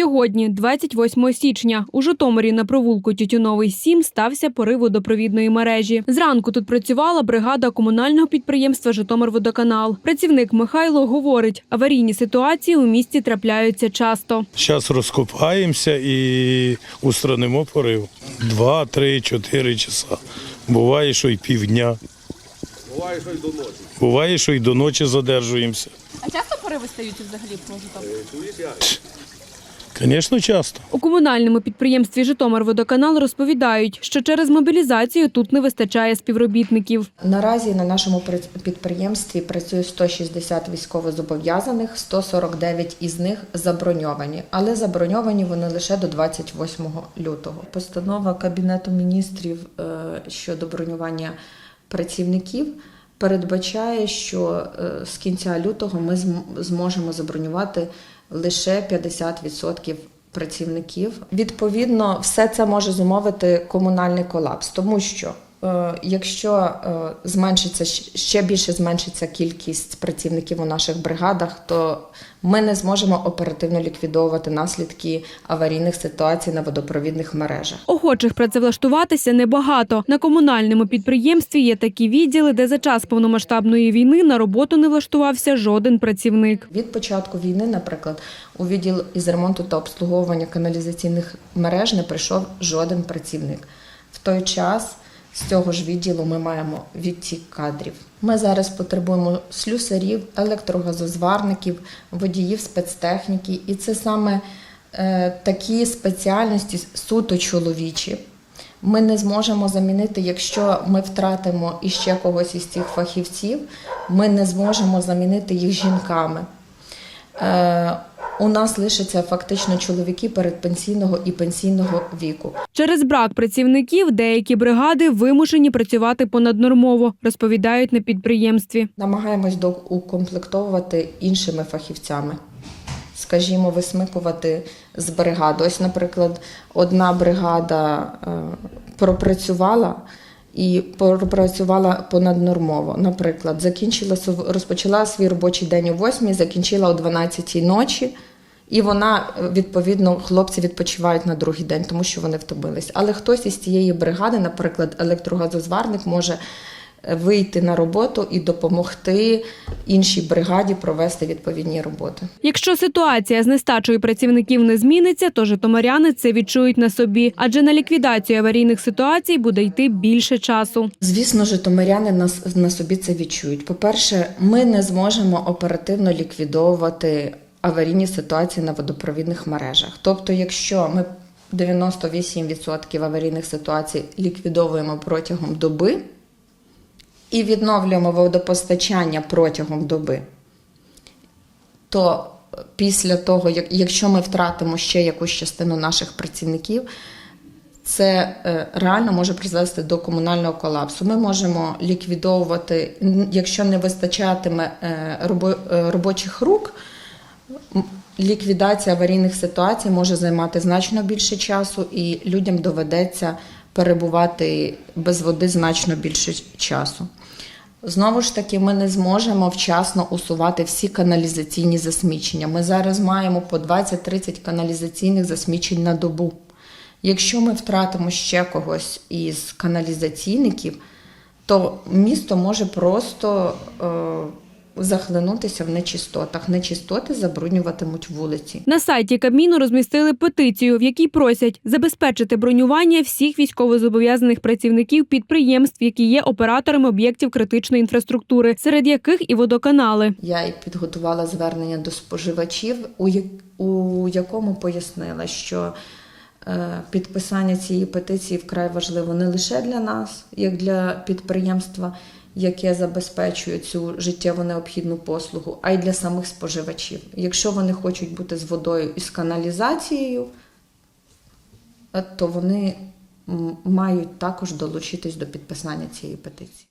Сьогодні, 28 січня, у Житомирі на провулку Тютюновий 7 стався порив водопровідної мережі. Зранку тут працювала бригада комунального підприємства Житомирводоканал. Працівник Михайло говорить, аварійні ситуації у місті трапляються часто. Зараз розкопаємося і устранимо порив. Два, три, чотири часа. Буває, що й півдня. Буває, що й до ночі. Буває, що й до ночі задержуємося. А часто пориви стають взагалі по Житомиру? Звісно, часто. У комунальному підприємстві Житомирводоканал розповідають, що через мобілізацію тут не вистачає співробітників. Наразі на нашому при- підприємстві працює 160 військовозобов'язаних, 149 із них заброньовані, але заброньовані вони лише до 28 лютого. Постанова Кабінету міністрів е, щодо бронювання працівників передбачає, що е, з кінця лютого ми зможемо забронювати лише 50% працівників. Відповідно, все це може зумовити комунальний колапс, тому що якщо е, зменшиться ще більше зменшиться кількість працівників у наших бригадах, то ми не зможемо оперативно ліквідовувати наслідки аварійних ситуацій на водопровідних мережах. Охочих працевлаштуватися небагато. На комунальному підприємстві є такі відділи, де за час повномасштабної війни на роботу не влаштувався жоден працівник. Від початку війни, наприклад, у відділ із ремонту та обслуговування каналізаційних мереж не прийшов жоден працівник. В той час з цього ж відділу ми маємо відтік кадрів. Ми зараз потребуємо слюсарів, електрогазозварників, водіїв спецтехніки, і це саме е, такі спеціальності суто чоловічі. Ми не зможемо замінити, якщо ми втратимо іще когось із цих фахівців, ми не зможемо замінити їх жінками. У нас лишаться фактично чоловіки передпенсійного і пенсійного віку. Через брак працівників деякі бригади вимушені працювати понаднормово, розповідають на підприємстві. Намагаємось доукомплектовувати іншими фахівцями. Скажімо, висмикувати з бригади. Ось, наприклад, одна бригада е, пропрацювала і пропрацювала понаднормово. Наприклад, закінчила розпочала свій робочий день о 8, закінчила о 12 ночі. І вона е, відповідно хлопці відпочивають на другий день, тому що вони втомились. Але хтось із цієї бригади, наприклад, електрогазозварник, може е, вийти на роботу і допомогти іншій бригаді провести відповідні роботи. Якщо ситуація з нестачою працівників не зміниться, то житомиряни це відчують на собі, адже на ліквідацію аварійних ситуацій буде йти більше часу. Звісно, житомиряни нас на собі це відчують. По-перше, ми не зможемо оперативно ліквідовувати аварійні ситуації на водопровідних мережах. Тобто, якщо ми 98% аварійних ситуацій ліквідовуємо протягом доби і відновлюємо водопостачання протягом доби, то після того, якщо ми втратимо ще якусь частину наших працівників, це е, реально може призвести до комунального колапсу. Ми можемо ліквідовувати, якщо не вистачатиме е, е, робочих рук. Ліквідація аварійних ситуацій може займати значно більше часу, і людям доведеться перебувати без води значно більше часу. Знову ж таки, ми не зможемо вчасно усувати всі каналізаційні засмічення. Ми зараз маємо по 20-30 каналізаційних засмічень на добу. Якщо ми втратимо ще когось із каналізаційників, то місто може просто е, захлинутися в нечистотах. Нечистоти забруднюватимуть вулиці. На сайті Кабміну розмістили петицію, в якій просять забезпечити бронювання всіх військовозобов'язаних працівників підприємств, які є операторами об'єктів критичної інфраструктури, серед яких і водоканали. Я і підготувала звернення до споживачів, у, якому пояснила, що підписання цієї петиції вкрай важливо не лише для нас, як для підприємства, яке забезпечує цю життєво необхідну послугу, а й для самих споживачів. Якщо вони хочуть бути з водою і з каналізацією, е, то вони мають також долучитись до підписання цієї петиції.